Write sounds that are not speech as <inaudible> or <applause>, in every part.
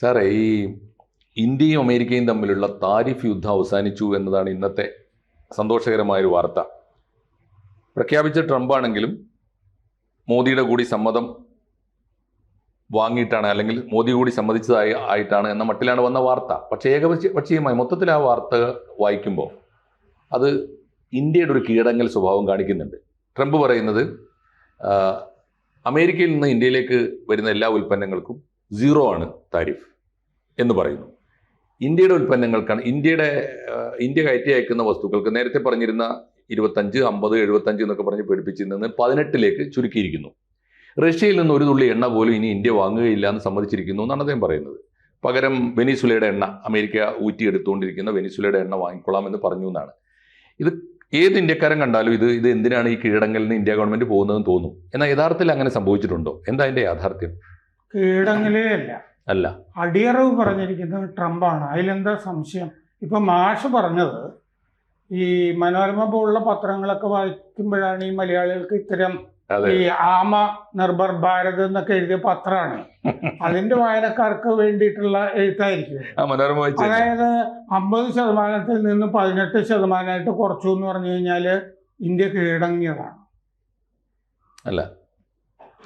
സാറേ ഈ ഇന്ത്യയും അമേരിക്കയും തമ്മിലുള്ള താരിഫ് യുദ്ധം അവസാനിച്ചു എന്നതാണ് ഇന്നത്തെ സന്തോഷകരമായൊരു വാർത്ത. പ്രഖ്യാപിച്ച ട്രംപ് ആണെങ്കിലും മോദിയുടെ കൂടി സമ്മതം വാങ്ങിയിട്ടാണ് അല്ലെങ്കിൽ മോദി കൂടി സമ്മതിച്ചതായി ആയിട്ടാണ് എന്ന മട്ടിലാണ് വന്ന വാർത്ത. പക്ഷേ ഏകപക്ഷീയമായി മൊത്തത്തിൽ ആ വാർത്ത വായിക്കുമ്പോൾ അത് ഇന്ത്യയുടെ ഒരു കീഴടങ്ങൽ സ്വഭാവം കാണിക്കുന്നുണ്ട്. ട്രംപ് പറയുന്നത് അമേരിക്കയിൽ നിന്ന് ഇന്ത്യയിലേക്ക് വരുന്ന എല്ലാ ഉൽപ്പന്നങ്ങൾക്കും സീറോ ആണ് താരിഫ് എന്ന് പറയുന്നു. ഇന്ത്യയുടെ ഉൽപ്പന്നങ്ങൾക്കാണ് ഇന്ത്യയുടെ ഇന്ത്യ കയറ്റി അയക്കുന്ന വസ്തുക്കൾക്ക് നേരത്തെ പറഞ്ഞിരുന്ന ഇരുപത്തഞ്ച് അമ്പത് എഴുപത്തഞ്ച് എന്നൊക്കെ പറഞ്ഞ് പേടിപ്പിച്ചിരുന്നത് പതിനെട്ടിലേക്ക് ചുരുക്കിയിരിക്കുന്നു. റഷ്യയിൽ നിന്ന് ഒരു തുള്ളി എണ്ണ പോലും ഇനി ഇന്ത്യ വാങ്ങുകയില്ല എന്ന് സമ്മതിച്ചിരിക്കുന്നു എന്നാണ് അദ്ദേഹം പറയുന്നത്. പകരം വെനിസുലയുടെ എണ്ണ അമേരിക്ക ഊറ്റിയെടുത്തുകൊണ്ടിരിക്കുന്ന വെനിസുലയുടെ എണ്ണ വാങ്ങിക്കൊള്ളാം എന്ന് പറഞ്ഞു എന്നാണ്. ഇത് ഏത് ഇന്ത്യക്കാരൻ കണ്ടാലും ഇത് ഇത് എന്തിനാണ് ഈ കീഴടങ്ങലിന് ഇന്ത്യ ഗവൺമെന്റ് പോകുന്നതെന്ന് തോന്നും. എന്നാൽ യഥാർത്ഥത്തിൽ അങ്ങനെ സംഭവിച്ചിട്ടുണ്ടോ? എന്താ അതിന്റെ യാഥാർത്ഥ്യം? കീഴടങ്ങലേ അല്ല. അല്ല അടിയറവ് പറഞ്ഞിരിക്കുന്നത് ട്രംപാണ്. അതിലെന്താ സംശയം? ഇപ്പൊ മാഷ് പറഞ്ഞത് ഈ മനോരമ പോലുള്ള പത്രങ്ങളൊക്കെ വായിക്കുമ്പോഴാണ് ഈ മലയാളികൾക്ക് ഇത്തരം ഈ ആമ നിർഭർ ഭാരത് എന്നൊക്കെ എഴുതിയ പത്രമാണ്. <laughs> അതിന്റെ വായനക്കാർക്ക് വേണ്ടിയിട്ടുള്ള എഴുത്തായിരിക്കും. അതായത് അമ്പത് ശതമാനത്തിൽ നിന്ന് പതിനെട്ട് ശതമാനമായിട്ട് കുറച്ചു എന്ന് പറഞ്ഞു കഴിഞ്ഞാൽ ഇന്ത്യ കീഴടങ്ങിയതാണ്. അല്ല.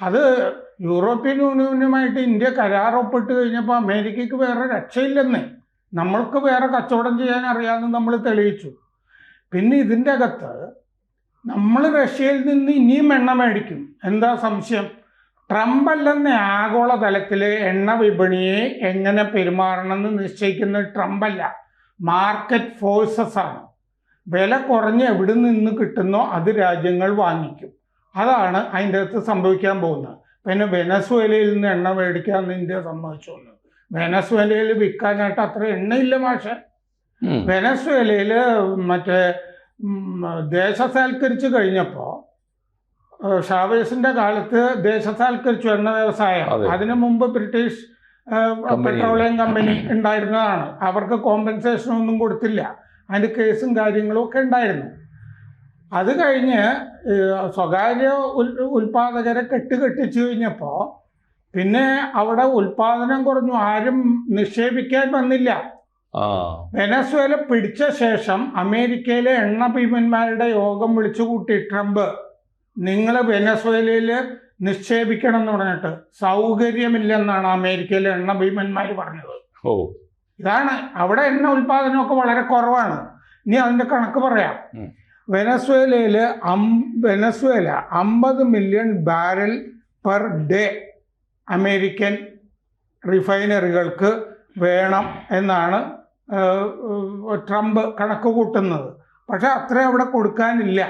അത് യൂറോപ്യൻ യൂണിയനുമായിട്ട് ഇന്ത്യ കരാർ ഒപ്പിട്ട് കഴിഞ്ഞപ്പോൾ അമേരിക്കയ്ക്ക് വേറെ രക്ഷയില്ലെന്നേ. നമ്മൾക്ക് വേറെ കച്ചവടം ചെയ്യാൻ അറിയാമെന്ന് നമ്മൾ തെളിയിച്ചു. പിന്നെ ഇതിന്റെ അകത്ത് നമ്മൾ റഷ്യയിൽ നിന്ന് ഇനിയും എണ്ണ മേടിക്കും. എന്താ സംശയം? ട്രംപ് അല്ലെന്ന ആഗോള തലത്തിൽ എണ്ണ വിപണിയെ എങ്ങനെ പെരുമാറണമെന്ന് നിശ്ചയിക്കുന്നത് അല്ല മാർക്കറ്റ് ഫോഴ്സസ് ആണ്. വില കുറഞ്ഞ് എവിടെ നിന്ന് കിട്ടുന്നോ അത് രാജ്യങ്ങൾ വാങ്ങിക്കും. അതാണ് അതിന്റെ അകത്ത് സംഭവിക്കാൻ പോകുന്നത്. പിന്നെ വെനസ്വേലയിൽ നിന്ന് എണ്ണ മേടിക്കാമെന്ന് ഇന്ത്യ സമ്മതിച്ചു വന്നു. വെനസ്വേലയിൽ വിൽക്കാനായിട്ട് അത്ര എണ്ണയില്ല മാഷെ. വെനസ്വേലയിൽ മറ്റേ ദേശസാൽക്കരിച്ച് കഴിഞ്ഞപ്പോൾ ഷാവേസിന്റെ കാലത്ത് ദേശസാൽക്കരിച്ചു എണ്ണ വ്യവസായം. അതിനു മുമ്പ് ബ്രിട്ടീഷ് പെട്രോളിയം കമ്പനി ഉണ്ടായിരുന്നതാണ്. അവർക്ക് കോമ്പൻസേഷൻ ഒന്നും കൊടുത്തില്ല. അതിന്റെ കേസും കാര്യങ്ങളും ഒക്കെ ഉണ്ടായിരുന്നു. അത് കഴിഞ്ഞ് സ്വകാര്യ ഉൽ ഉൽപാദകരെ കെട്ടുകെട്ടിച്ചു കഴിഞ്ഞപ്പോൾ പിന്നെ അവിടെ ഉൽപാദനം കുറഞ്ഞു. ആരും നിക്ഷേപിക്കാൻ വന്നില്ല. വെനസ്വേല പിടിച്ച ശേഷം അമേരിക്കയിലെ എണ്ണ ഭീമന്മാരുടെ യോഗം വിളിച്ചു കൂട്ടി ട്രംപ് നിങ്ങൾ വെനസ്വേലയിൽ നിക്ഷേപിക്കണം എന്ന് പറഞ്ഞിട്ട് സൗകര്യമില്ലെന്നാണ് അമേരിക്കയിലെ എണ്ണ ഭീമന്മാർ പറഞ്ഞത്. ഓ. ഇതാണ്. അവിടെ എണ്ണ ഉൽപാദനമൊക്കെ വളരെ കുറവാണ്. ഇനി അതിന്റെ കണക്ക് പറയാം. വെനസ്വേലയിൽ അം വെനസ്വേല അമ്പത് million barrel per day American റിഫൈനറികൾക്ക് വേണം എന്നാണ് ട്രംപ് കണക്ക് കൂട്ടുന്നത് പക്ഷെ അത്ര അവിടെ കൊടുക്കാനില്ല.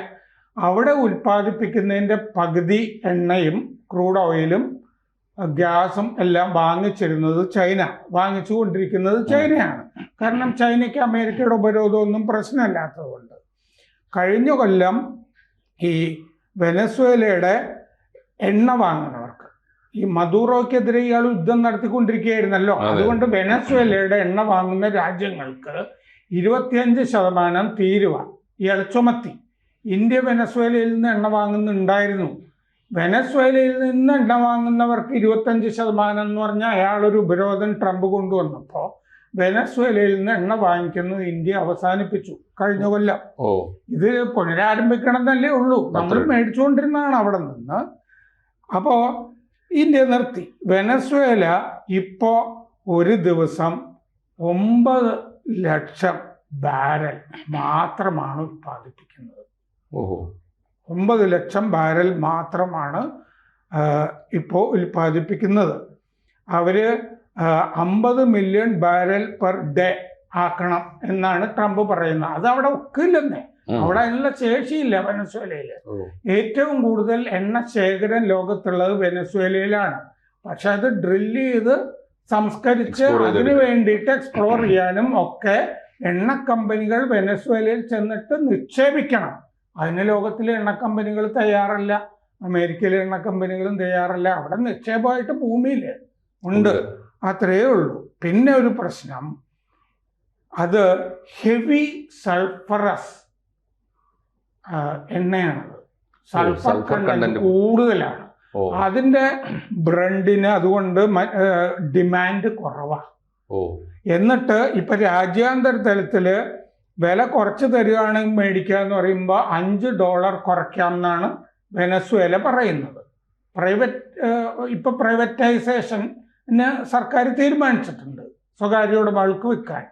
അവിടെ ഉൽപ്പാദിപ്പിക്കുന്നതിന്റെ പകുതി എണ്ണയും ക്രൂഡ് ഓയിലും ഗ്യാസും എല്ലാം വാങ്ങിച്ചിരുന്നത് ചൈന വാങ്ങിച്ചു കൊണ്ടിരിക്കുന്നത് ചൈനയാണ്. കാരണം ചൈനയ്ക്ക് അമേരിക്കയുടെ ഉപരോധമൊന്നും പ്രശ്നമില്ലാത്തതുകൊണ്ട്. കഴിഞ്ഞ കൊല്ലം ഈ വെനസ്വേലയുടെ എണ്ണ വാങ്ങുന്നവർക്ക്. ഈ മദൂറോക്കെതിരെ ഇയാൾ യുദ്ധം നടത്തിക്കൊണ്ടിരിക്കുകയായിരുന്നല്ലോ. അതുകൊണ്ട് വെനസ്വേലയുടെ എണ്ണ വാങ്ങുന്ന രാജ്യങ്ങൾക്ക് ഇരുപത്തിയഞ്ച് ശതമാനം തീരുവ ഇയാൾ ചുമത്തി. ഇന്ത്യ വെനസ്വേലയിൽ നിന്ന് എണ്ണ വാങ്ങുന്നുണ്ടായിരുന്നു. വെനസ്വേലയിൽ നിന്ന് എണ്ണ വാങ്ങുന്നവർക്ക് ഇരുപത്തഞ്ച് ശതമാനം എന്ന് പറഞ്ഞാൽ അയാളൊരു ഉപരോധം ട്രംപ് കൊണ്ടുവന്നപ്പോൾ വെനസ്വേലയിൽ നിന്ന് എണ്ണ വാങ്ങിക്കുന്നത് ഇന്ത്യ അവസാനിപ്പിച്ചു കഴിഞ്ഞ കൊല്ലം. ഇത് പുനരാരംഭിക്കണം എന്നല്ലേ ഉള്ളൂ നമ്മൾ. മേടിച്ചുകൊണ്ടിരുന്നതാണ് അവിടെ നിന്ന്. അപ്പോൾ ഇന്ത്യ നിർത്തി. വെനസ്വേല ഇപ്പോൾ ഒരു ദിവസം ഒമ്പത് ലക്ഷം ബാരൽ മാത്രമാണ് ഉത്പാദിപ്പിക്കുന്നത്. ഓഹോ. ഒമ്പത് ലക്ഷം ബാരൽ മാത്രമാണ് ഇപ്പോൾ ഉൽപ്പാദിപ്പിക്കുന്നത് അവർ അമ്പത് മില്യൺ ബാരൽ പെർ ഡേ ആക്കണം എന്നാണ് ട്രംപ് പറയുന്നത്. അത് അവിടെ ഒക്കില്ലെന്നേ. അവിടെ അതിനുള്ള ശേഷിയില്ല വെനസ്വേലയിൽ ഏറ്റവും കൂടുതൽ എണ്ണ ശേഖരം ലോകത്തുള്ളത് വെനസ്വേലയിലാണ്. പക്ഷെ അത് ഡ്രില്ല് ചെയ്ത് സംസ്കരിച്ച് അതിനു വേണ്ടിയിട്ട് എക്സ്പ്ലോർ ചെയ്യാനും ഒക്കെ എണ്ണ കമ്പനികൾ വെനസ്വേലയിൽ ചെന്നിട്ട് നിക്ഷേപിക്കണം. അതിന് ലോകത്തിലെ എണ്ണ കമ്പനികൾ തയ്യാറല്ല. അമേരിക്കയിലെ എണ്ണ കമ്പനികളും തയ്യാറല്ല. അവിടെ നിക്ഷേപമായിട്ട് ഭൂമിയിൽ ഉണ്ട്. അത്രയേ ഉള്ളൂ. പിന്നെ ഒരു പ്രശ്നം അത് ഹെവി സൾഫറസ് എണ്ണയാണത്. സൾഫർ കണ്ടന്റ് കൂടുതലാണ്. അതിന്റെ ബ്രണ്ടിന് അതുകൊണ്ട് ഡിമാൻഡ് കുറവാണ് എന്നിട്ട് ഇപ്പൊ രാജ്യാന്തര തലത്തിൽ വില കുറച്ച് തരികയാണെങ്കിൽ മേടിക്കുക എന്ന് പറയുമ്പോൾ അഞ്ച് ഡോളർ കുറയ്ക്കാം എന്നാണ് വെനസ്വേല പറയുന്നത്. പ്രൈവറ്റ് ഇപ്പൊ പ്രൈവറ്റൈസേഷന് സർക്കാർ തീരുമാനിച്ചിട്ടുണ്ട് സ്വകാര്യ ഉടമകൾക്ക് വിൽക്കാൻ.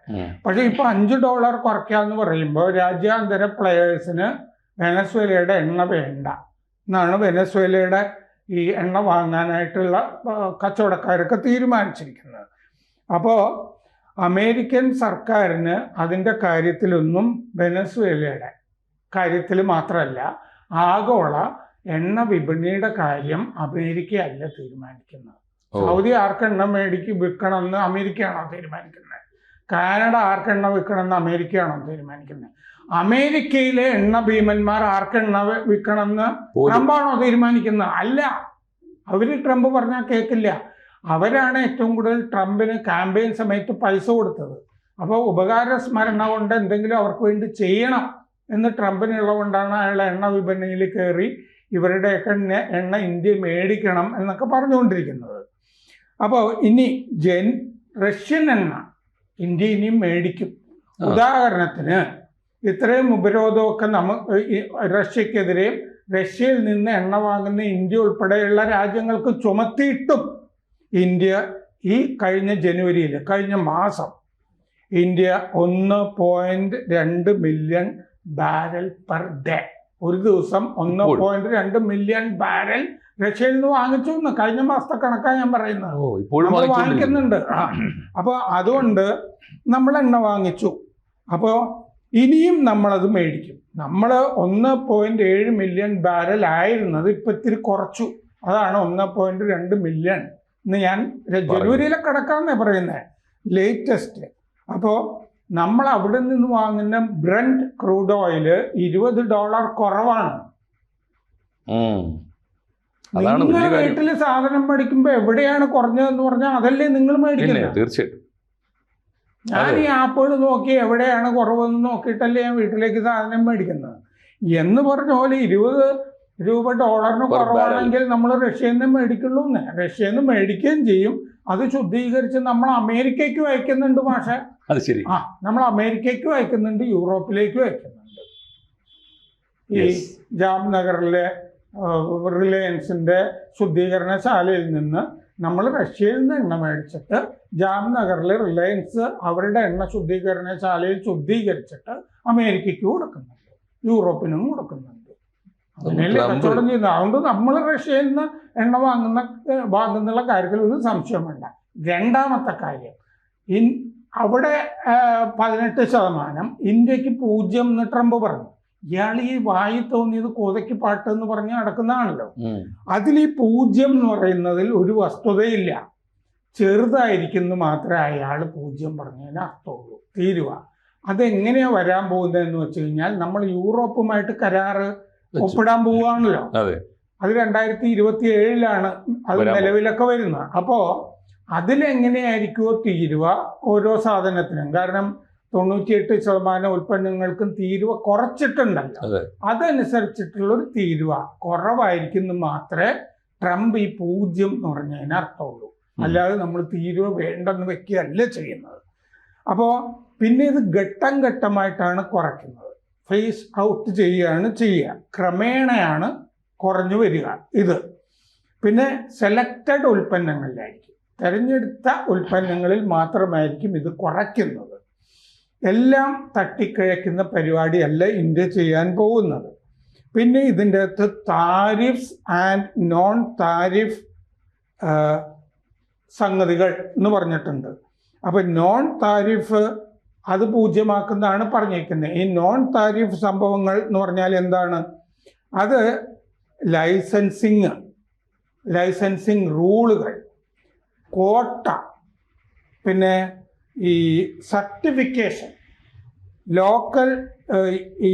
പക്ഷെ ഇപ്പൊ അഞ്ച് ഡോളർ കുറയ്ക്കാന്ന് പറയുമ്പോൾ രാജ്യാന്തര പ്ലെയേഴ്സിന് വെനസ്വേലയുടെ എണ്ണ വേണ്ട. എന്നാണ് വെനസ്വേലയുടെ ഈ എണ്ണ വാങ്ങാനായിട്ടുള്ള കച്ചവടക്കാരൊക്കെ തീരുമാനിച്ചിരിക്കുന്നത്. അപ്പോൾ അമേരിക്കൻ സർക്കാരിന് അതിന്റെ കാര്യത്തിലൊന്നും വെനസ്വേലയുടെ കാര്യത്തിൽ മാത്രമല്ല ആഗോള എണ്ണ വിപണിയുടെ കാര്യം അമേരിക്കയല്ല തീരുമാനിക്കുന്നത്. സൗദി ആർക്കെണ്ണം മേടിക്ക് വിൽക്കണമെന്ന് അമേരിക്കയാണോ തീരുമാനിക്കുന്നത്? കാനഡ ആർക്കെണ്ണ വിൽക്കണമെന്ന് അമേരിക്കയാണോ തീരുമാനിക്കുന്നത്? അമേരിക്കയിലെ എണ്ണ ഭീമന്മാർ ആർക്കെണ്ണ വിൽക്കണമെന്ന് ട്രംപാണോ തീരുമാനിക്കുന്നത്? അല്ല. അവർ ട്രംപ് പറഞ്ഞാൽ കേൾക്കില്ല അവരാണ് ഏറ്റവും കൂടുതൽ ട്രംപിന് ക്യാമ്പയിൻ സമയത്ത് പൈസ കൊടുത്തത്. അപ്പോൾ ഉപകാര സ്മരണ കൊണ്ട് എന്തെങ്കിലും അവർക്ക് വേണ്ടി ചെയ്യണം എന്ന് ട്രംപിനുള്ളതുകൊണ്ടാണ് അയാൾ എണ്ണ വിപണിയിൽ കയറി ഇവരുടെയൊക്കെ എണ്ണ ഇന്ത്യ മേടിക്കണം എന്നൊക്കെ പറഞ്ഞുകൊണ്ടിരിക്കുന്നത്. അപ്പോൾ ഇനി ജെൻ റഷ്യൻ എണ്ണ ഇന്ത്യ ഇനിയും മേടിക്കും. ഉദാഹരണത്തിന് ഇത്രയും ഉപരോധമൊക്കെ നമ്മ റഷ്യക്കെതിരെയും റഷ്യയിൽ നിന്ന് എണ്ണ വാങ്ങുന്ന ഇന്ത്യ ഉൾപ്പെടെയുള്ള രാജ്യങ്ങൾക്ക് ചുമത്തിയിട്ടും ഇന്ത്യ ഈ കഴിഞ്ഞ ജനുവരിയിൽ കഴിഞ്ഞ മാസം ഇന്ത്യ ഒന്ന് പോയിന്റ് രണ്ട് മില്യൺ ബാരൽ പെർ ഡേ ഒരു ദിവസം ഒന്ന് പോയിന്റ് രണ്ട് മില്യൺ ബാരൽ റഷ്യയിൽ നിന്ന് വാങ്ങിച്ചു എന്ന് കഴിഞ്ഞ മാസത്തെ കണക്കാണ് ഞാൻ പറയുന്നത്. ഇപ്പോഴും. വാങ്ങിക്കുന്നുണ്ട്. ആ. അപ്പൊ അതുകൊണ്ട് നമ്മൾ എണ്ണ വാങ്ങിച്ചു. അപ്പോൾ ഇനിയും നമ്മളത് മേടിക്കും. നമ്മൾ ഒന്ന് പോയിന്റ് ഏഴ് മില്യൺ ബാരൽ ആയിരുന്നത് ഇപ്പൊ ഇത്തിരി കുറച്ചു. അതാണ് ഒന്ന് പോയിന്റ് രണ്ട് മില്യൺ എന്ന് ഞാൻ ജനുവരിയിലെ കണക്കാന്നേ പറയുന്നത് ലേറ്റസ്റ്റ് അപ്പോൾ നമ്മൾ അവിടെ നിന്ന് വാങ്ങുന്ന ബ്രണ്ട് ക്രൂഡ് ഓയിൽ ഇരുപത് ഡോളർ കുറവാണ്. നിങ്ങൾ വീട്ടിൽ സാധനം മേടിക്കുമ്പോ എവിടെയാണ് കുറഞ്ഞതെന്ന് പറഞ്ഞാൽ അതല്ലേ നിങ്ങൾ മേടിക്കുന്നത് തീർച്ചയായിട്ടും. ഞാൻ ഈ ആപ്പുകൾ നോക്കി എവിടെയാണ് കുറവെന്ന് നോക്കിയിട്ടല്ലേ ഞാൻ വീട്ടിലേക്ക് സാധനം മേടിക്കുന്നത് എന്ന് പറഞ്ഞ പോലെ ഇരുപത് രൂപ ഡോളറിന് കുറവാണെങ്കിൽ നമ്മൾ റഷ്യയിൽ നിന്ന് മേടിക്കുള്ളൂ. റഷ്യയിൽ നിന്ന് മേടിക്കുകയും ചെയ്യും. അത് ശുദ്ധീകരിച്ച് നമ്മൾ അമേരിക്കയ്ക്ക് അയക്കുന്നുണ്ട് പക്ഷേ അത് ശരി. ആ നമ്മൾ അമേരിക്കയ്ക്കും അയക്കുന്നുണ്ട് യൂറോപ്പിലേക്കും അയക്കുന്നുണ്ട്. ഈ ജാംനഗറിലെ റിലയൻസിന്റെ ശുദ്ധീകരണശാലയിൽ നിന്ന് നമ്മൾ റഷ്യയിൽ നിന്ന് എണ്ണ മേടിച്ചിട്ട് ജാംനഗറിലെ റിലയൻസ് അവരുടെ എണ്ണ ശുദ്ധീകരണശാലയിൽ ശുദ്ധീകരിച്ചിട്ട് അമേരിക്കയ്ക്ക് കൊടുക്കുന്നുണ്ട് യൂറോപ്പിനും കൊടുക്കുന്നുണ്ട്. കച്ചവടം ചെയ്യുന്നത്? അതുകൊണ്ട് നമ്മൾ റഷ്യയിൽ നിന്ന് എണ്ണ വാങ്ങുന്ന വാങ്ങുന്നുള്ള കാര്യത്തിൽ ഒരു സംശയം വേണ്ട രണ്ടാമത്തെ കാര്യം ഇൻ അവിടെ പതിനെട്ട് ശതമാനം ഇന്ത്യയ്ക്ക് പൂജ്യം എന്ന് ട്രംപ് പറഞ്ഞു. ഇയാൾ ഈ വായി തോന്നിയത് കോതയ്ക്ക് പാട്ട് എന്ന് പറഞ്ഞ് നടക്കുന്നതാണല്ലോ. അതിൽ ഈ പൂജ്യം എന്ന് പറയുന്നതിൽ ഒരു വസ്തുതയില്ല. ചെറുതായിരിക്കുന്ന മാത്രമേ അയാൾ പൂജ്യം പറഞ്ഞതിന് അർത്ഥമുള്ളൂ. തീരുവ. അതെങ്ങനെയാ വരാൻ പോകുന്നതെന്ന് വെച്ച് കഴിഞ്ഞാൽ നമ്മൾ യൂറോപ്പുമായിട്ട് കരാറ് ഒപ്പിടാൻ പോവുകയാണല്ലോ. അതെ. അത് രണ്ടായിരത്തി ഇരുപത്തി ഏഴിലാണ് അത് നിലവിലൊക്കെ വരുന്നത്. അപ്പോൾ അതിലെങ്ങനെയായിരിക്കുമോ തീരുവ ഓരോ സാധനത്തിനും. കാരണം തൊണ്ണൂറ്റിയെട്ട് ശതമാനം ഉൽപ്പന്നങ്ങൾക്കും തീരുവ കുറച്ചിട്ടുണ്ടല്ലോ. അതനുസരിച്ചിട്ടുള്ള ഒരു തീരുവ കുറവായിരിക്കും മാത്രമേ ട്രംപ് ഈ പൂജ്യം എന്ന് പറഞ്ഞതിന് അർത്ഥമുള്ളൂ. അല്ലാതെ നമ്മൾ തീരുവ വേണ്ടെന്ന് വെക്കുകയല്ല ചെയ്യുന്നത്. അപ്പോ പിന്നെ ഇത് ഘട്ടം ഘട്ടമായിട്ടാണ് കുറയ്ക്കുന്നത്. ഫേസ് ഔട്ട് ചെയ്യുകയാണ് ചെയ്യുക. ക്രമേണയാണ് കുറഞ്ഞു വരിക ഇത്. പിന്നെ സെലക്റ്റഡ് ഉൽപ്പന്നങ്ങളിലായിരിക്കും. തിരഞ്ഞെടുത്ത ഉൽപ്പന്നങ്ങളിൽ മാത്രമായിരിക്കും ഇത് കുറയ്ക്കുന്നത്. എല്ലാം തട്ടിക്കിഴക്കുന്ന പരിപാടിയല്ല ഇന്ത്യ ചെയ്യാൻ പോകുന്നത്. പിന്നെ ഇതിന്റെ അകത്ത് താരിഫ്സ് ആൻഡ് നോൺ താരിഫ് സംഗതികൾ എന്ന് പറഞ്ഞിട്ടുണ്ട്. അപ്പോൾ നോൺ താരിഫ് അത് പൂജ്യമാക്കുന്നതാണ് പറഞ്ഞിരിക്കുന്നത്. ഈ നോൺ താരിഫ് സംഭവങ്ങൾ എന്ന് പറഞ്ഞാൽ എന്താണ്? അത് ലൈസൻസിങ് ലൈസൻസിങ് റൂളുകൾ. കോട്ട. പിന്നെ ഈ സർട്ടിഫിക്കേഷൻ ലോക്കൽ ഈ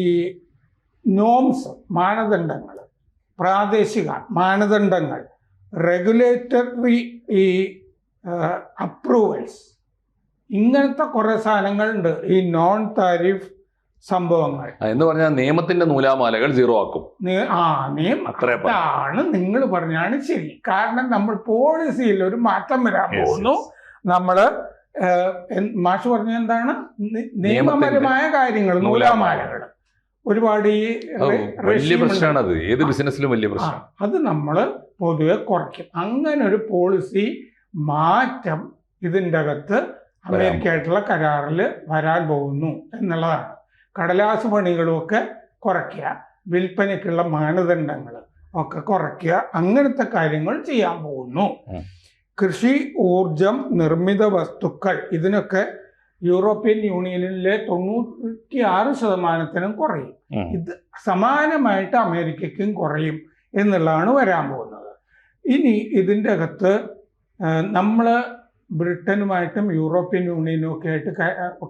നോംസ് മാനദണ്ഡങ്ങൾ പ്രാദേശിക മാനദണ്ഡങ്ങൾ റെഗുലേറ്ററി ഈ അപ്രൂവൽസ്. ഇങ്ങനത്തെ കുറേ സാധനങ്ങളുണ്ട്. ഈ നോൺ താരിഫ് സംഭവങ്ങൾ. എന്ന് പറഞ്ഞാൽ നിയമത്തിന്റെ നൂലാമാലകൾ സീറോ ആക്കും. ആ നിയമം അതാണ് നിങ്ങൾ പറഞ്ഞാണ് ശരി. കാരണം നമ്മൾ പോളിസിയിൽ ഒരു മാറ്റം വരാൻ പോകുന്നു. ഏഹ്, മാഷ് പറഞ്ഞ എന്താണ്? നിയമപരമായ കാര്യങ്ങൾ നൂലാമാലകൾ. ഒരുപാട് ഈ വലിയ regime പ്രശ്നമാണ് അത് ഏത് ബിസിനസ്സിലും വലിയ പ്രശ്നം അത് നമ്മൾ പൊതുവെ കുറയ്ക്കും. അങ്ങനെ ഒരു പോളിസി മാറ്റം ഇതിന്റെ അകത്ത് അമേരിക്കയായിട്ടുള്ള കരാറിൽ വരാൻ പോകുന്നു എന്നുള്ളതാണ്. കടലാസ് പണികളുമൊക്കെ കുറയ്ക്കുക. വിൽപ്പനയ്ക്കുള്ള മാനദണ്ഡങ്ങൾ ഒക്കെ കുറയ്ക്കുക. അങ്ങനത്തെ കാര്യങ്ങൾ ചെയ്യാൻ പോകുന്നു. കൃഷി ഊർജം നിർമ്മിത വസ്തുക്കൾ ഇതിനൊക്കെ യൂറോപ്യൻ യൂണിയനിലെ തൊണ്ണൂറ്റി ആറ് ശതമാനത്തിനും കുറയും. ഇത് സമാനമായിട്ട് അമേരിക്കയ്ക്കും കുറയും എന്നുള്ളതാണ് വരാൻ പോകുന്നത്. ഇനി ഇതിന്റെ അകത്ത് നമ്മൾ ബ്രിട്ടനുമായിട്ടും യൂറോപ്യൻ യൂണിയനും ഒക്കെ ആയിട്ട്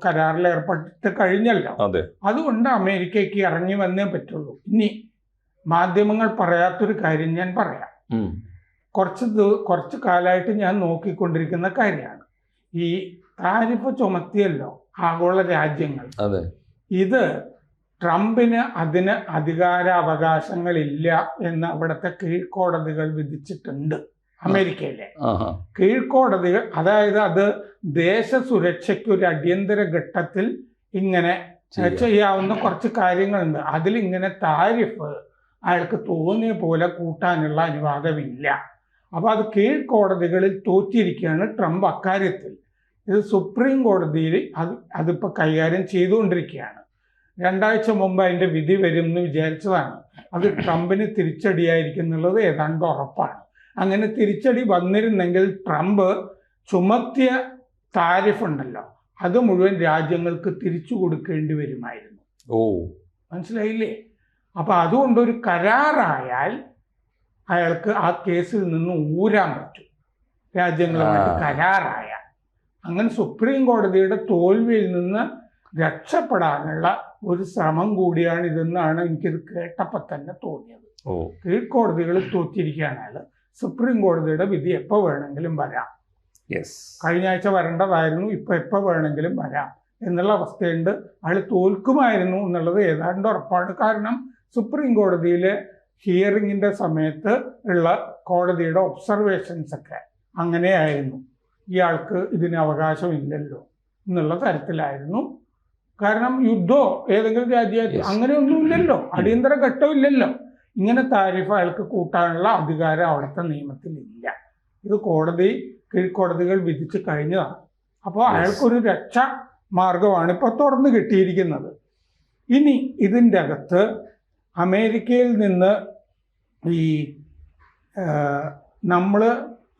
കരാറിൽ ഏർപ്പെട്ട് കഴിഞ്ഞല്ലോ. അതെ. അതുകൊണ്ട് അമേരിക്കയ്ക്ക് ഇറങ്ങി വന്നേ പറ്റുള്ളൂ. ഇനി മാധ്യമങ്ങൾ പറയാത്തൊരു കാര്യം ഞാൻ പറയാം. കുറച്ച് കുറച്ച് കാലമായിട്ട് ഞാൻ നോക്കിക്കൊണ്ടിരിക്കുന്ന കാര്യമാണ്. ഈ താരിഫ് ചുമത്തിയല്ലോ ആഗോള രാജ്യങ്ങൾ. ഇത് ട്രംപിന് അതിന് അധികാരാവകാശങ്ങളില്ല എന്ന് അവിടുത്തെ കീഴ്ക്കോടതികൾ വിധിച്ചിട്ടുണ്ട്. അമേരിക്കയിലെ. കീഴ്ക്കോടതികൾ അതായത് അത് ദേശസുരക്ഷയ്ക്ക് ഒരു അടിയന്തര ഘട്ടത്തിൽ ഇങ്ങനെ ചെയ്യാം. ചെയ്യാവുന്ന കുറച്ച് കാര്യങ്ങളുണ്ട്. അതിലിങ്ങനെ താരിഫ് അയാൾക്ക് തോന്നിയ പോലെ കൂട്ടാനുള്ള അനുവാദമില്ല. അപ്പൊ അത് കീഴ്ക്കോടതികളിൽ തോറ്റിരിക്കുകയാണ് ട്രംപ് അക്കാര്യത്തിൽ. ഇത് സുപ്രീം കോടതിയിൽ അത് അതിപ്പോൾ കൈകാര്യം ചെയ്തുകൊണ്ടിരിക്കുകയാണ്. രണ്ടാഴ്ച മുമ്പ് അതിന്റെ വിധി വരും എന്ന് വിചാരിച്ചതാണ്. അത് ട്രംപിന് തിരിച്ചടിയായിരിക്കും എന്നുള്ളത് ഏതാണ്ട് ഉറപ്പാണ്. അങ്ങനെ തിരിച്ചടി വന്നിരുന്നെങ്കിൽ ട്രംപ് ചുമത്തിയ താരിഫ് ഉണ്ടല്ലോ അത് മുഴുവൻ രാജ്യങ്ങൾക്ക് തിരിച്ചു കൊടുക്കേണ്ടി വരുമായിരുന്നു. ഓ. മനസ്സിലായില്ലേ? അപ്പം അതുകൊണ്ട് ഒരു കരാറായാൽ അയാൾക്ക് ആ കേസിൽ നിന്ന് ഊരാൻ പറ്റും. രാജ്യങ്ങളുമായിട്ട് കരാറായാൽ. അങ്ങനെ സുപ്രീം കോടതിയുടെ തോൽവിയിൽ നിന്ന് രക്ഷപ്പെടാനുള്ള ഒരു ശ്രമം കൂടിയാണ് ഇതെന്നാണ് എനിക്കിത് കേട്ടപ്പോൾ തന്നെ തോന്നിയത്. കീഴ്ക്കോടതികൾ തോറ്റിരിക്കുകയാണ് അയാൾ സുപ്രീം കോടതിയുടെ വിധി എപ്പോൾ വേണമെങ്കിലും വരാം. യെസ് കഴിഞ്ഞ ആഴ്ച വരേണ്ടതായിരുന്നു ഇപ്പൊ എപ്പോൾ വേണമെങ്കിലും വരാം. എന്നുള്ള അവസ്ഥയുണ്ട്. അയാൾ തോൽക്കുമായിരുന്നു എന്നുള്ളത് ഏതാണ്ട് ഉറപ്പാണ്. കാരണം സുപ്രീം കോടതിയിലെ ഹിയറിങ്ങിന്റെ സമയത്ത് ഉള്ള കോടതിയുടെ ഒബ്സർവേഷൻസ് ഒക്കെ അങ്ങനെയായിരുന്നു. ഇയാൾക്ക് ഇതിന് അവകാശമില്ലല്ലോ എന്നുള്ള തരത്തിലായിരുന്നു. കാരണം യുദ്ധമോ ഏതെങ്കിലും രാജ്യ. അങ്ങനെയൊന്നുമില്ലല്ലോ. അടിയന്തര ഘട്ടമില്ലല്ലോ. ഇങ്ങനെ താരിഫ് അയാൾക്ക് കൂട്ടാനുള്ള അധികാരം അവിടുത്തെ നിയമത്തിലില്ല. ഇത് കോടതി കീഴ്ക്കോടതികൾ വിധിച്ചു കഴിഞ്ഞതാണ്. അപ്പോൾ. അയാൾക്കൊരു രക്ഷ മാർഗമാണ് ഇപ്പോൾ തുറന്നു കിട്ടിയിരിക്കുന്നത്. ഇനി ഇതിന്റെ അകത്ത് അമേരിക്കയിൽ നിന്ന് ഈ നമ്മൾ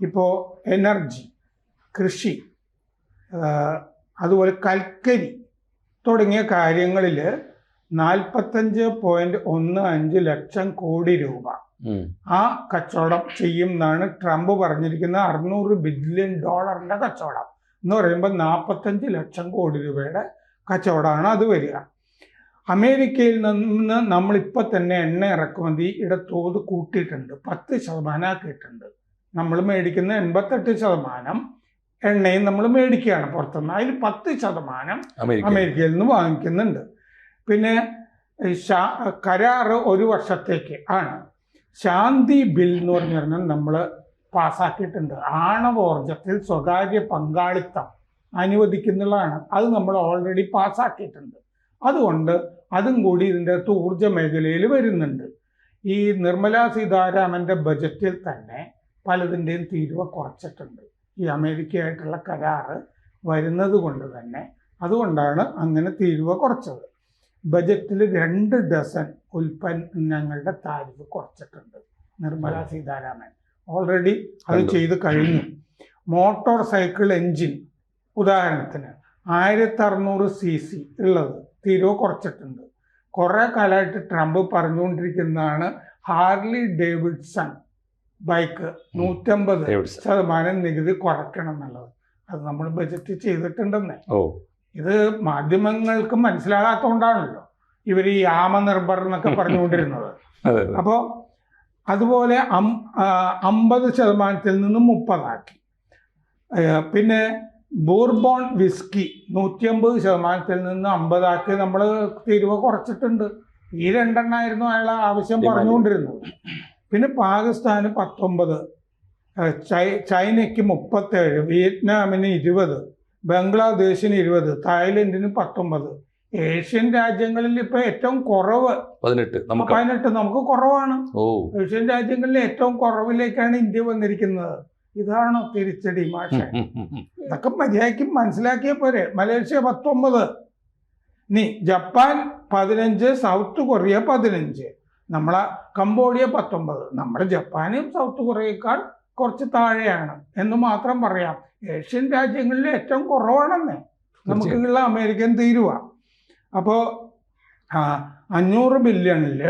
ഇപ്പോൾ എനർജി കൃഷി അതുപോലെ കൽക്കരി തുടങ്ങിയ കാര്യങ്ങളിൽ നാൽപ്പത്തഞ്ച് പോയിന്റ് ഒന്ന് അഞ്ച് ലക്ഷം കോടി രൂപ. ആ കച്ചവടം ചെയ്യും എന്നാണ് ട്രംപ് പറഞ്ഞിരിക്കുന്ന അറുന്നൂറ് ബില്യൺ ഡോളറിന്റെ കച്ചവടം എന്ന് പറയുമ്പോൾ നാൽപ്പത്തഞ്ച് ലക്ഷം കോടി രൂപയുടെ കച്ചവടമാണ് അത് വരിക. അമേരിക്കയിൽ നിന്ന് നമ്മൾ ഇപ്പൊ തന്നെ എണ്ണ ഇറക്കുമതിയുടെ തോത് കൂട്ടിയിട്ടുണ്ട്. പത്ത് ശതമാനം ആക്കിയിട്ടുണ്ട് നമ്മൾ മേടിക്കുന്ന എൺപത്തെട്ട് ശതമാനം എണ്ണയും നമ്മൾ മേടിക്കുകയാണ് പുറത്തുനിന്ന്. അതിൽ പത്ത് ശതമാനം അമേരിക്കയിൽ നിന്ന് വാങ്ങിക്കുന്നുണ്ട്. പിന്നെ കരാറ് ഒരു വർഷത്തേക്ക് ആണ്. ശാന്തി ബിൽ എന്ന് പറഞ്ഞാൽ നമ്മൾ പാസ്സാക്കിയിട്ടുണ്ട്. ആണവോർജത്തിൽ സ്വകാര്യ പങ്കാളിത്തം അനുവദിക്കുന്നുള്ളതാണ്. അത് നമ്മൾ ഓൾറെഡി പാസ്സാക്കിയിട്ടുണ്ട്. അതുകൊണ്ട് അതും കൂടി ഇതിന്റെ അകത്ത് ഊർജ മേഖലയിൽ വരുന്നുണ്ട്. ഈ നിർമ്മല സീതാരാമന്റെ ബജറ്റിൽ തന്നെ പലതിന്റെയും തീരുവ കുറച്ചിട്ടുണ്ട്. ഈ അമേരിക്കയായിട്ടുള്ള കരാറ് വരുന്നത് കൊണ്ട് തന്നെ. അതുകൊണ്ടാണ് അങ്ങനെ തീരുവ കുറച്ചത്. ബജറ്റിൽ രണ്ട് ഡസൻ ഉൽപ്പന്നങ്ങളുടെ താരിഫ് കുറച്ചിട്ടുണ്ട്. നിർമ്മല സീതാരാമൻ. ഓൾറെഡി അത്. ചെയ്ത് കഴിഞ്ഞു. മോട്ടോർ സൈക്കിൾ എൻജിൻ ഉദാഹരണത്തിന് ആയിരത്തി അറുന്നൂറ് സി സി ഉള്ളത് തീരുവ കുറച്ചിട്ടുണ്ട്. കുറേ കാലമായിട്ട് ട്രംപ് പറഞ്ഞുകൊണ്ടിരിക്കുന്നതാണ് ഹാർലി ഡേവിഡ്സൺ ബൈക്ക് നൂറ്റമ്പത്. ശതമാനം നികുതി കുറയ്ക്കണം എന്നുള്ളത്. അത് നമ്മൾ ബജറ്റ് ചെയ്തിട്ടുണ്ടെന്നേ. ഓ. ഇത് മാധ്യമങ്ങൾക്ക് മനസ്സിലാകാത്തതുകൊണ്ടാണല്ലോ ഇവർ ഈ ആമനിർഭർ എന്നൊക്കെ <laughs> പറഞ്ഞുകൊണ്ടിരുന്നത്. അപ്പോൾ അതുപോലെ അം- അമ്പത് ശതമാനത്തിൽ നിന്ന് മുപ്പതാക്കി. പിന്നെ ബോർബോൺ വിസ്കി നൂറ്റി അമ്പത് ശതമാനത്തിൽ നിന്ന് അമ്പതാക്കി നമ്മൾ തീരുവ കുറച്ചിട്ടുണ്ട്. ഈ രണ്ടെണ്ണമായിരുന്നു അയാൾ ആവശ്യം. പറഞ്ഞുകൊണ്ടിരുന്നത്. പിന്നെ പാകിസ്ഥാന് പത്തൊമ്പത് ചൈനയ്ക്ക് മുപ്പത്തേഴ് വിയറ്റ്നാമിന് ഇരുപത് ബംഗ്ലാദേശിന് ഇരുപത് തായ്ലൻഡിന് പത്തൊമ്പത്. ഏഷ്യൻ രാജ്യങ്ങളിൽ ഇപ്പൊ ഏറ്റവും കുറവ്. പതിനെട്ട് നമുക്ക്? പതിനെട്ട് നമുക്ക് കുറവാണ്. ഓ. ഏഷ്യൻ രാജ്യങ്ങളിൽ ഏറ്റവും കുറവിലേക്കാണ് ഇന്ത്യ വന്നിരിക്കുന്നത്. ഇതാണ് തിരിച്ചടി മാഷ. ഇതൊക്കെ മര്യാദയ്ക്ക് മനസ്സിലാക്കിയ പോരെ. മലേഷ്യ പത്തൊമ്പത് നീ ജപ്പാൻ പതിനഞ്ച് സൗത്ത് കൊറിയ പതിനഞ്ച്. നമ്മളെ കംബോഡിയ പത്തൊമ്പത്. നമ്മുടെ ജപ്പാനും സൗത്ത് കൊറിയയേക്കാൾ കുറച്ച് താഴെയാണ് എന്ന് മാത്രം പറയാം. ഏഷ്യൻ രാജ്യങ്ങളിൽ ഏറ്റവും കുറവാണെന്നേ. നമുക്കുള്ള അമേരിക്കൻ തീരുവ. അപ്പോൾ അഞ്ഞൂറ് ബില്യണിൽ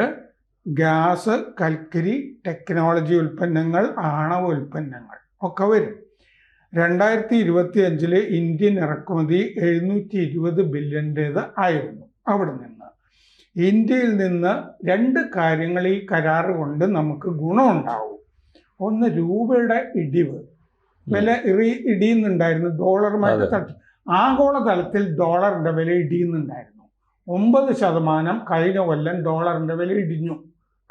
ഗ്യാസ് കൽക്കരി ടെക്നോളജി ഉൽപ്പന്നങ്ങൾ ആണവ ഉൽപ്പന്നങ്ങൾ ഒക്കെ വരും. രണ്ടായിരത്തി ഇരുപത്തി അഞ്ചിൽ ഇന്ത്യൻ ഇറക്കുമതി എഴുന്നൂറ്റി ഇരുപത് ബില്യന്റേത് ആയിരുന്നു അവിടെ നിന്ന്. ഇന്ത്യയിൽ നിന്ന് രണ്ട് കാര്യങ്ങൾ ഈ കരാറ് കൊണ്ട് നമുക്ക് ഗുണമുണ്ടാവും. ഒന്ന് രൂപയുടെ ഇടിവ്. വില ഇറി ഇടിയുന്നുണ്ടായിരുന്നു ഡോളറുമായിട്ട് തട്ടി ആഗോളതലത്തിൽ ഡോളറിന്റെ വില ഇടിയുന്നുണ്ടായിരുന്നു. ഒമ്പത് ശതമാനം കഴിഞ്ഞ കൊല്ലം ഡോളറിന്റെ വില ഇടിഞ്ഞു.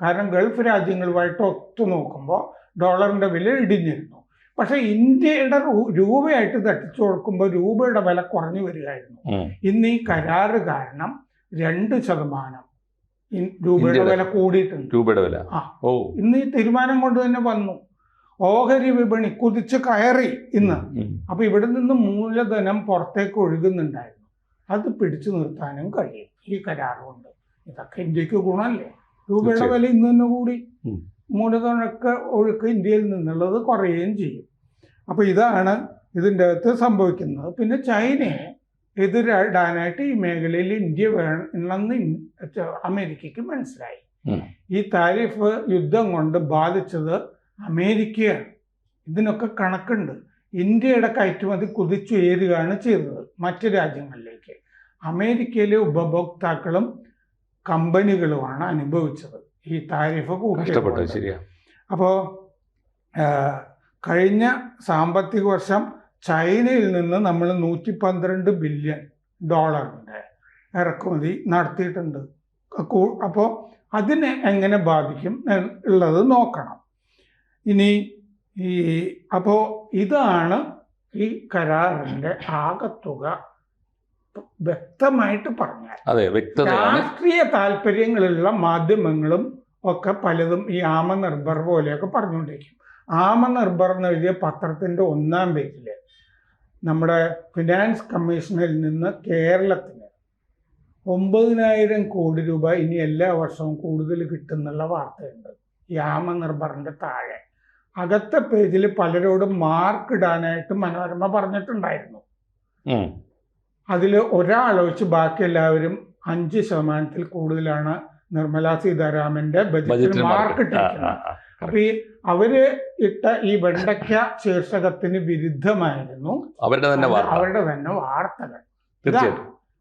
കാരണം ഗൾഫ് രാജ്യങ്ങളുമായിട്ട് ഒത്തു നോക്കുമ്പോൾ ഡോളറിന്റെ വില ഇടിഞ്ഞിരുന്നു. പക്ഷെ ഇന്ത്യയുടെ രൂപയായിട്ട് തട്ടിച്ചു കൊടുക്കുമ്പോൾ രൂപയുടെ വില കുറഞ്ഞു വരികയായിരുന്നു. ഇന്ന് ഈ കരാറ് കാരണം രണ്ട് ശതമാനം രൂപയുടെ വില കൂടിയിട്ടുണ്ട്. രൂപയുടെ വില. ഓ. ഇന്ന് ഈ തീരുമാനം കൊണ്ട് തന്നെ വന്നു. ഓഹരി വിപണി കുതിച്ച് കയറി ഇന്ന്. അപ്പൊ ഇവിടെ നിന്ന് മൂലധനം പുറത്തേക്ക് ഒഴുകുന്നുണ്ടായിരുന്നു. അത് പിടിച്ചു നിർത്താനും കഴിയും. ഈ കരാർ കൊണ്ട് ഇതൊക്കെ ഇന്ത്യയ്ക്ക് ഗുണമല്ലേ? രൂപയുടെ വില ഇന്ന് തന്നെ കൂടി. മൂലധനമൊക്കെ ഒഴുക്ക് ഇന്ത്യയിൽ നിന്നുള്ളത് കുറയുകയും ചെയ്യും. അപ്പൊ ഇതാണ് ഇതിന്റെ അകത്ത് സംഭവിക്കുന്നത്. പിന്നെ ചൈനയെ എതിരിടാനായിട്ട് ഈ മേഖലയിൽ ഇന്ത്യ വേണമെന്ന് അമേരിക്കയ്ക്ക് മനസ്സിലായി. ഈ താരിഫ് യുദ്ധം കൊണ്ട് ബാധിച്ചത് അമേരിക്കയാണ്. ഇതിനൊക്കെ കണക്കുണ്ട്. ഇന്ത്യയുടെ കയറ്റുമതി കുതിച്ചുയരുകയാണ് ചെയ്തത് മറ്റ് രാജ്യങ്ങളിലേക്ക്. അമേരിക്കയിലെ ഉപഭോക്താക്കളും കമ്പനികളുമാണ് അനുഭവിച്ചത് ഈ താരിഫ് കൂട്ടി അപ്പോൾ കഴിഞ്ഞ സാമ്പത്തിക വർഷം ചൈനയിൽ നിന്ന് നമ്മൾ നൂറ്റി പന്ത്രണ്ട് ബില്യൺ ഡോളറിന്റെ ഇറക്കുമതി നടത്തിയിട്ടുണ്ട്. അപ്പോൾ അതിനെ എങ്ങനെ ബാധിക്കും ഉള്ളത് നോക്കണം. ഇനി ഈ അപ്പോൾ ഇതാണ് ഈ കരാറിന്റെ ആകത്തുക വ്യക്തമായിട്ട് പറഞ്ഞാൽ. അതെ രാഷ്ട്രീയ താല്പര്യങ്ങളുള്ള മാധ്യമങ്ങളും ഒക്കെ പലതും ഈ ആമനിർഭർ പോലെയൊക്കെ പറഞ്ഞുകൊണ്ടിരിക്കും. ആമനിർഭർ എന്ന് എഴുതിയ പത്രത്തിന്റെ ഒന്നാം പേജിൽ നമ്മുടെ ഫിനാൻസ് കമ്മീഷനിൽ നിന്ന് കേരളത്തിന് ഒമ്പതിനായിരം കോടി രൂപ ഇനി എല്ലാ വർഷവും കൂടുതൽ കിട്ടുന്നുള്ള വാർത്തയുണ്ട്. ഈ ആമനിർഭറിന്റെ താഴെ. അകത്തെ പേജിൽ പലരോടും മാർക്ക് ഇടാനായിട്ട് മനോരമ പറഞ്ഞിട്ടുണ്ടായിരുന്നു. അതിൽ ഒരാളൊഴിച്ച് ബാക്കി എല്ലാവരും അഞ്ച് ശതമാനത്തിൽ കൂടുതലാണ് നിർമ്മല സീതാരാമന്റെ ബജറ്റിൽ മാർക്കിട്ട്. അപ്പൊ ഈ അവർ ഇട്ട ഈ വെണ്ടയ്ക്ക ശീർഷകത്തിന് വിരുദ്ധമായിരുന്നു. അവരുടെ തന്നെ അവരുടെ തന്നെ വാർത്തകൾ. അപ്പൊ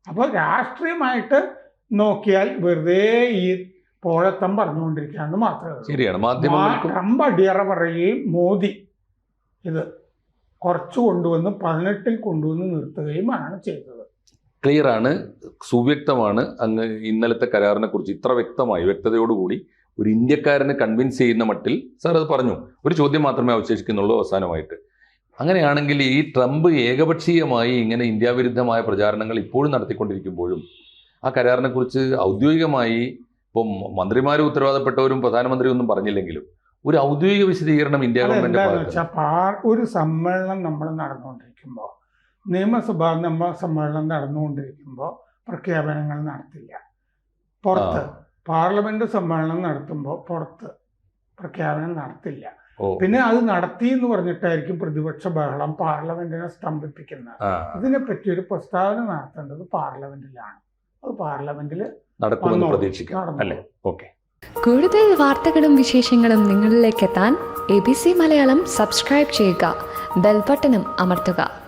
അപ്പോൾ രാഷ്ട്രീയമായിട്ട് നോക്കിയാൽ വെറുതെ ഈ പോഴത്തം പറഞ്ഞുകൊണ്ടിരിക്കുകയെന്ന് മാത്രമേ. ശരിയാണ്. ട്രംപ് അടിയറ പറയുകയും മോദി ഇത് കുറച്ച് കൊണ്ടുവന്ന് പതിനെട്ടിൽ കൊണ്ടുവന്ന് നിർത്തുകയുമാണ് ചെയ്തത്. ക്ലിയർ ആണ് സുവ്യക്തമാണ്. അങ്ങ് ഇന്നലത്തെ കരാറിനെ കുറിച്ച് ഇത്ര വ്യക്തമായി വ്യക്തതയോടുകൂടി ഒരു ഇന്ത്യക്കാരനെ കൺവിൻസ് ചെയ്യുന്ന മട്ടിൽ സാർ അത് പറഞ്ഞു. ഒരു ചോദ്യം മാത്രമേ അവശേഷിക്കുന്നുള്ളൂ അവസാനമായിട്ട്. അങ്ങനെയാണെങ്കിൽ ഈ ട്രംപ് ഏകപക്ഷീയമായി ഇങ്ങനെ ഇന്ത്യ വിരുദ്ധമായ പ്രചാരണങ്ങൾ ഇപ്പോഴും നടത്തിക്കൊണ്ടിരിക്കുമ്പോഴും ആ കരാറിനെക്കുറിച്ച് ഔദ്യോഗികമായി ഇപ്പം മന്ത്രിമാരും ഉത്തരവാദപ്പെട്ടവരും പ്രധാനമന്ത്രി ഒന്നും പറഞ്ഞില്ലെങ്കിലും ഒരു ഔദ്യോഗിക വിശദീകരണം ഇന്ത്യ ഗവൺമെന്റ് ഒരു സമ്മേളനം നമ്മൾ നടന്നുകൊണ്ടിരിക്കുമ്പോൾ നിയമസഭാ നമ്മ സമ്മേളനം നടന്നുകൊണ്ടിരിക്കുമ്പോൾ പ്രഖ്യാപനങ്ങൾ നടത്തില്ല. പുറത്ത് പാർലമെന്റ് സമ്മേളനം നടത്തുമ്പോൾ പുറത്ത് പ്രഖ്യാപനം നടത്തില്ല. പിന്നെ അത് നടത്തി എന്ന് പറഞ്ഞിട്ടായിരിക്കും പ്രതിപക്ഷ ബഹളം പാർലമെന്റിനെ സ്തംഭിപ്പിക്കുന്നത്. ഇതിനെ ഇതിനെപ്പറ്റി ഒരു പ്രസ്താവന നടത്തേണ്ടത് പാർലമെന്റിലാണ്. അത് പാർലമെന്റിൽ നടക്കുമെന്ന് പ്രതീക്ഷിക്കാം. അല്ലേ? ഓക്കെ. കൂടുതൽ വാർത്തകളും വിശേഷങ്ങളും നിങ്ങളിലേക്ക് എത്താൻ A B C Malayalam subscribe ചെയ്യുക. ബെൽബട്ടനും അമർത്തുക.